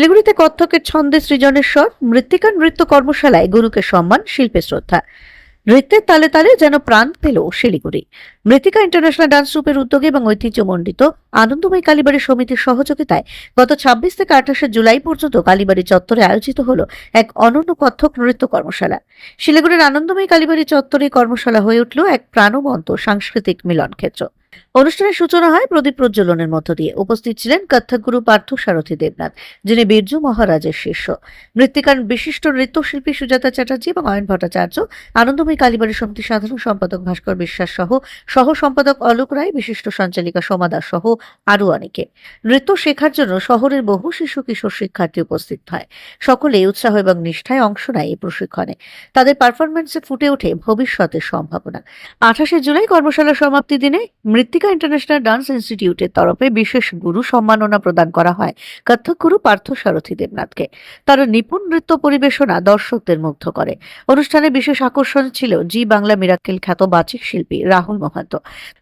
শিলিগুড়িতে কত্থকের ছন্দে সৃজনের স্বর মৃত্তিকা নৃত্য কর্মশালায় গুরুকে সম্মান, শিল্পে শ্রদ্ধা। নৃত্যের তালে তালে যেন প্রাণ পেল শিলিগুড়ি। মৃত্তিকা ইন্টারন্যাশনাল ডান্স গ্রুপের উদ্যোগে এবং ঐতিহ্যমণ্ডিত আনন্দময়ী কালীবাড়ি সমিতির সহযোগিতায় গত ছাব্বিশ থেকে আঠাশে জুলাই পর্যন্ত কালীবাড়ি চত্বরে আয়োজিত হলো এক অনন্য কত্থক নৃত্য কর্মশালা। শিলিগুড়ির আনন্দময়ী কালীবাড়ি চত্বরে কর্মশালা হয়ে উঠল এক প্রাণবন্ত সাংস্কৃতিক মিলন ক্ষেত্র অনুষ্ঠানের সূচনা হয় প্রদীপ প্রজ্বলনের মধ্য দিয়ে। উপস্থিত ছিলেন কত্থকগুরু পার্থ সারথী দেবনাথ, যিনি বীরজু মহারাজের শিষ্য। মৃত্তিকার বিশিষ্ট নৃত্যশিল্পী সুজাতা চ্যাটার্জি এবং অয়ন ভট্টাচার্য, আনন্দময়ী কালীবাড়ি সমিতির সাধারণ সম্পাদক ভাস্কর বিশ্বাস সহ সহ সম্পাদক অলোক রায়, বিশিষ্ট সঞ্চালিকা সোমা দাস সহ আরও অনেকে। নৃত্য শেখার জন্য শহরের বহু শিশু কিশোর শিক্ষার্থী উপস্থিত হয়। সকলে উৎসাহ এবং নিষ্ঠায় অংশ নেয় এই প্রশিক্ষণে। তাদের পারফরমেন্সে ফুটে ওঠে ভবিষ্যতের সম্ভাবনা। আঠাশে জুলাই কর্মশালা সমাপ্তি দিনে মৃত্তিকা ইন্টারন্যাশনাল ডান্স ইনস্টিটিউটের তরফে বিশেষ গুরু সম্মাননা প্রদান করা হয় কত্থক গুরু পার্থ সারথী দেবনাথকে। তার নিপুণ নৃত্য পরিবেশনা দর্শকদের মুগ্ধ করে। অনুষ্ঠানে বিশেষ আকর্ষণ ছিল জি বাংলা মিরাক্কেল খ্যাত বাচিক শিল্পী রাহুল মহান্ত।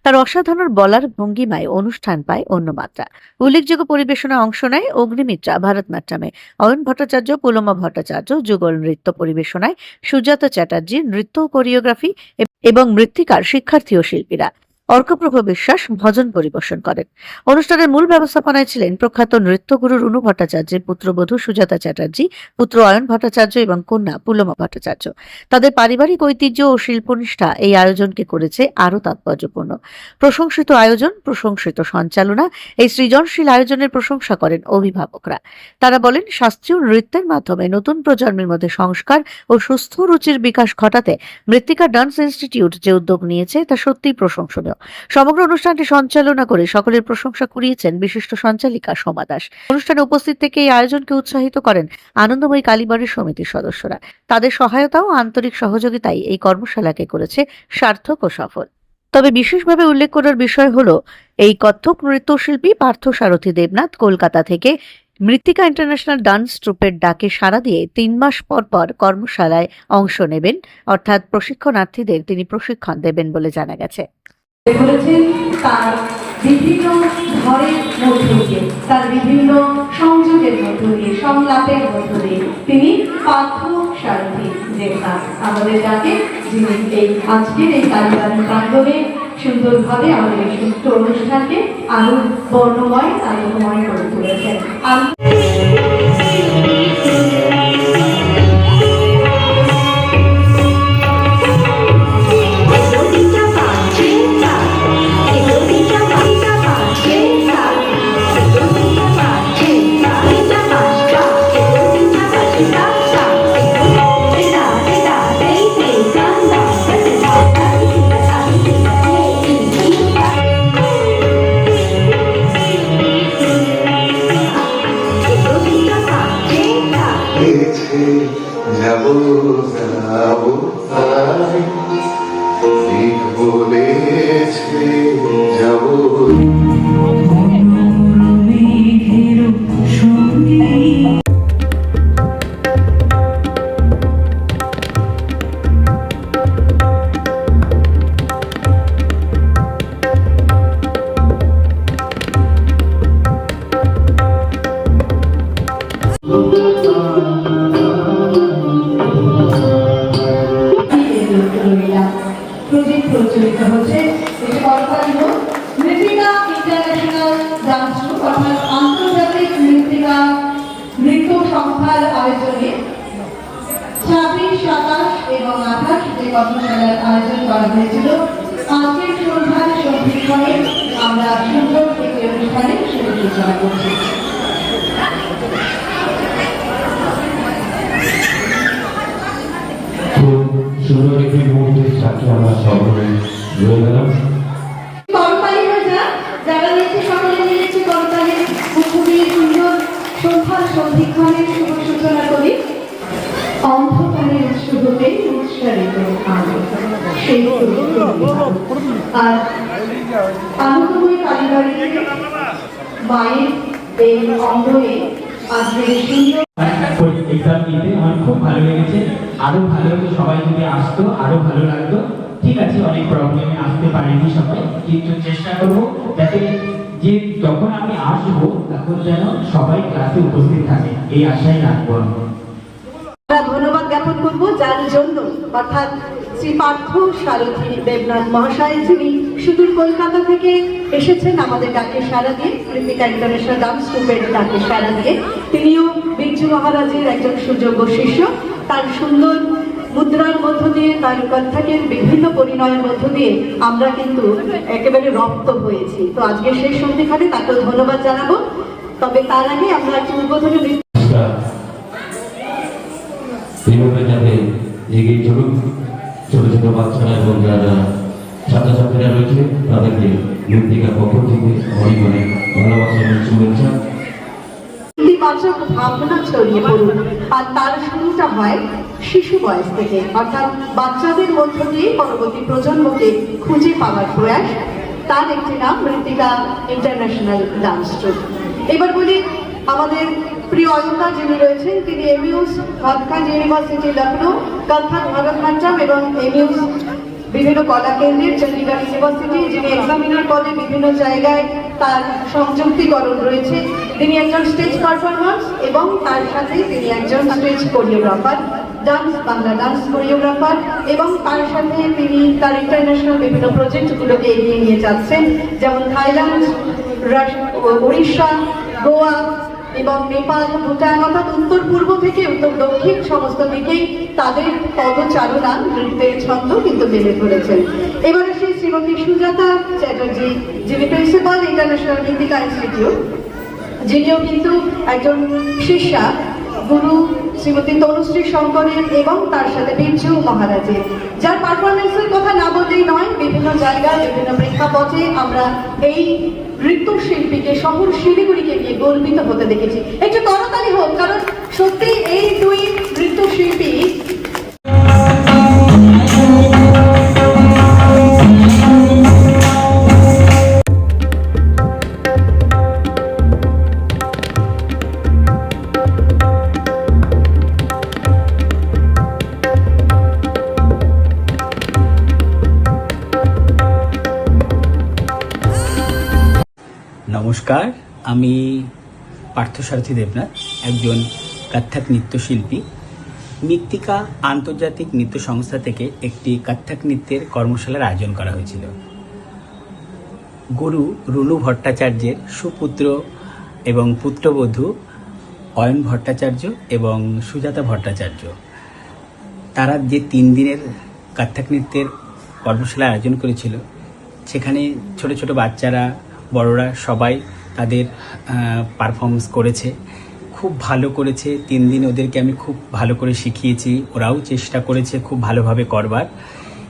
তার অসাধারণ বলার ভঙ্গিমায় অনুষ্ঠান পায় অন্য মাত্রা। উল্লেখযোগ্য পরিবেশনায় অংশ নেয় অগ্নিমিত্রা, ভারতনাট্যমে। অয়ন ভট্টাচার্য, পুলমা ভট্টাচার্য, যুগল নৃত্য পরিবেশনায় সুজাতা চ্যাটার্জি, নৃত্য কোরিওগ্রাফি এবং মৃত্তিকার শিক্ষার্থী ও শিল্পীরা। অর্কপ্রভ বিশ্বাস ভজন পরিবেশন করেন। অনুষ্ঠানের মূল ব্যবস্থাপনায় ছিলেন প্রখ্যাত নৃত্যগুরু রুনু ভট্টাচার্যের পুত্রবধূ সুজাতা চ্যাটার্জি, পুত্র অয়ন ভট্টাচার্য এবং কন্যা পুলমা ভট্টাচার্য। তাদের পারিবারিক ঐতিহ্য ও শিল্পনিষ্ঠা এই আয়োজনকে করেছে আরও তাৎপর্যপূর্ণ। প্রশংসিত আয়োজন, প্রশংসিত সঞ্চালনা, এই সৃজনশীল আয়োজনের প্রশংসা করেন অভিভাবকরা। তারা বলেন, শাস্ত্রীয় নৃত্যের মাধ্যমে নতুন প্রজন্মের মধ্যে সংস্কার ও সুস্থ রুচির বিকাশ ঘটাতে মৃত্তিকা ডান্স ইনস্টিটিউট যে উদ্যোগ নিয়েছে তা সত্যিই প্রশংসনীয়। সমগ্র অনুষ্ঠানটি সঞ্চালনা করে সকলের প্রশংসা কুড়িয়েছেন বিশিষ্ট সঞ্চালিকা সোমা দাস। অনুষ্ঠানে উপস্থিত থেকে এই আয়োজনকে উৎসাহিত করেন আনন্দময়ী কালীবাড়ির সমিতির সদস্যরা। তাদের সহায়তা ও আন্তরিক সহযোগিতাই এই কর্মশালাকে করেছে সার্থক ও সফল। তবে বিশেষভাবে উল্লেখ করার বিষয় হলো, এই কত্থক নৃত্যশিল্পী পার্থ সারথী দেবনাথ কলকাতা থেকে মৃত্তিকা ইন্টারন্যাশনাল ডান্স ট্রুপের ডাকে সাড়া দিয়ে তিন মাস পর পর কর্মশালায় অংশ নেবেন। অর্থাৎ প্রশিক্ষণার্থীদের তিনি প্রশিক্ষণ দেবেন বলে জানা গেছে। বলেছেন তার বিভিন্ন ঘরের মধ্য দিয়ে, তার বিভিন্ন সংযোগের মধ্য দিয়ে, সংলাপের মধ্য দিয়ে তিনি পার্থ সারথী দেবনাথ আমাদের ডাকে যিনি এই আজকের এই কালীবাড়ি প্রাঙ্গণে সুন্দরভাবে আমাদের সুস্থ অনুষ্ঠানকে আরও বর্ণময় আনন্দময় করে তুলেছেন। অর্থাৎ আন্তর্জাতিক মৃত্তিকা নৃত্য সংস্থার আয়োজনে ছাব্বিশ, সাতাশ এবং আঠাশ যে কর্মশালার আয়োজন করা হয়েছিল। আজকের সন্ধ্যার সন্ধিক্ষণে আমরা সুন্দর একটি অনুষ্ঠানে শুভ সূচনা করছি সুন্দর একটি মুহূর্তের সাথে আমরা সকলে রয়ে গেলাম। সন্ধিক্ষণের শুভ সূচনা করি। অন্ধকারের হতে উৎসারিত আর আনন্দময়ী কালীবাড়িতে মায়ের এই অঙ্গনে আজকে সুন্দর খুব ভালো লেগেছে। আরও ভালো হতো সবাই যদি আসতো, আরও ভালো লাগতো। ঠিক আছে, অনেক প্রবলেমে আসতে পারিনি সবাই, কিন্তু চেষ্টা করব যাতে যে যখন আমি আসব, তখন যেন সবাই ক্লাসে উপস্থিত থাকে। এই আশাই রাখব আমরা ধন্যবাদ জ্ঞাপন করব যার জন্য, অর্থাৎ শ্রী পার্থ সারথী দেবনাথ মহাশয় যিনি সুদূর কলকাতা থেকে এসেছেন আমাদের ডাকে সারা দিয়ে, কৃতিকা ইন্টারন্যাশনাল ডান্স গ্রুপের ডাকে সারা দিয়ে। তিনিও বিরজু মহারাজের একজন সুযোগ্য শিষ্য। তার সুন্দর মুদ্রার মধ্য দিয়ে তার কত্থকের বিভিন্ন পরিণয়ের মধ্য দিয়ে আমরা কিন্তু একেবারে রপ্ত হয়েছি। তো আজকে সেই সন্ধিখানে তাকে ধন্যবাদ জানাব। তবে তার আগে আমরা একটি উদ্বোধনী নৃত্য এইভাবে যাতে এগিয়ে চলুক ছোট ছোট বাচ্চারা এবং যারা ছাত্রছাত্রীরা রয়েছে তাদেরকে মৃত্তিকা পক্ষ থেকে অনেক অনেক ভালোবাসা এবং শুভেচ্ছা। ভাবনা ছড়িয়ে পড়ুন আর তার শুরুটা হয় শিশু বয়স থেকে। অর্থাৎ বাচ্চাদের মধ্য দিয়ে পরবর্তী প্রজন্মকে খুঁজে পাওয়ার প্রয়াস। তার একটি নাম মৃত্তিকা ইন্টারন্যাশনাল ডান্স ট্রুপ এবার বলি, আমাদের প্রিয় অয়নতা যিনি রয়েছেন, তিনি এমইউস ভাতখান ইউনিভার্সিটি লখনৌ কত্থক ভরতনাট্যম এবং এমইউস বিভিন্ন কলা কেন্দ্রের চণ্ডীগড় ইউনিভার্সিটি যিনি এক্সামিনার পদে বিভিন্ন জায়গায় তার সংযুক্তিকরণ রয়েছে। তিনি একজন স্টেজ পারফরমার্স এবং তার সাথে তিনি একজন stage choreographer dance Bangla dance choreographer এবং তার সাথে তিনি তার ইন্টারন্যাশনাল বিভিন্ন প্রজেক্টগুলোকে এগিয়ে নিয়ে যাচ্ছেন। যেমন থাইল্যান্ড উড়িষ্যা গোয়া এবং নেপাল, ভুটান অর্থাৎ উত্তর পূর্ব থেকে উত্তর দক্ষিণ সমস্ত দিকেই তাদের পদচারণা, নৃত্যের ছন্দ কিন্তু মেলে ধরেছেন এবারে শ্রীমতী সুজাতা চ্যাটার্জি, যিনি প্রিন্সিপাল ইন্টারন্যাশনাল মৃত্তিকা ইনস্টিটিউট যিনিও কিন্তু একজন শিষ্যা, গুরু শ্রীমতী তনুশ্রী শঙ্করের এবং তার সাথে বিরজু মহারাজের। যার পারফরমেন্সের কথা না বললেই নয়, বিভিন্ন জায়গায়, বিভিন্ন প্রেক্ষাপটে আমরা এই নৃত্যশিল্পীকে, শহর শিলিগুড়িকে নিয়ে গর্বিত হতে দেখেছি। একটু করতালি হোক, কারণ সত্যি এই দুই নৃত্যশিল্পী নমস্কার, আমি পার্থসারথী দেবনাথ, একজন কত্থক নৃত্যশিল্পী। মৃত্তিকা আন্তর্জাতিক নৃত্য সংস্থা থেকে একটি কত্থক নৃত্যের কর্মশালার আয়োজন করা হয়েছিল। গুরু রুনু ভট্টাচার্যের সুপুত্র এবং পুত্রবধূ অয়ন ভট্টাচার্য এবং সুজাতা ভট্টাচার্য। তারা যে তিন দিনের কত্থক নৃত্যের কর্মশালা আয়োজন করেছিল, সেখানে ছোট ছোট বাচ্চারা বড়রা সবাই তাদের পারফরমেন্স করেছে। খুব ভালো করেছে। তিন দিন ওদেরকে আমি খুব ভালো করে শিখিয়েছি। ওরাও চেষ্টা করেছে খুব ভালোভাবে করবার।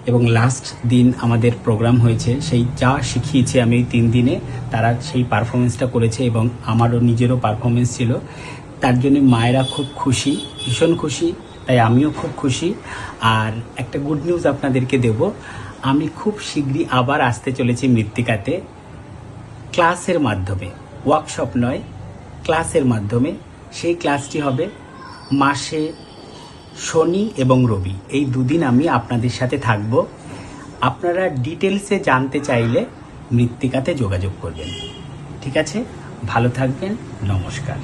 এবং লাস্ট দিন আমাদের প্রোগ্রাম হয়েছে, সেই যা শিখিয়েছি আমি তিন দিনে, তারা সেই পারফরমেন্সটা করেছে এবং আমারও নিজেরও পারফরমেন্স ছিল। তার জন্য মায়েরা খুব খুশি, ভীষণ খুশি। তাই আমিও খুব খুশি। আর একটা গুড নিউজ আপনাদেরকে দেব। আমি খুব শীঘ্রই আবার আসতে চলেছি মৃত্তিকাতে। ক্লাসের মাধ্যমে ওয়ার্কশপ নয়, ক্লাসের মাধ্যমে সেই ক্লাসটি হবে মাসে শনি এবং রবি। এই দুদিন আমি আপনাদের সাথে থাকব। আপনারা ডিটেলসে জানতে চাইলে মৃত্তিকাতে যোগাযোগ করবেন। ঠিক আছে? ভালো থাকবেন। নমস্কার।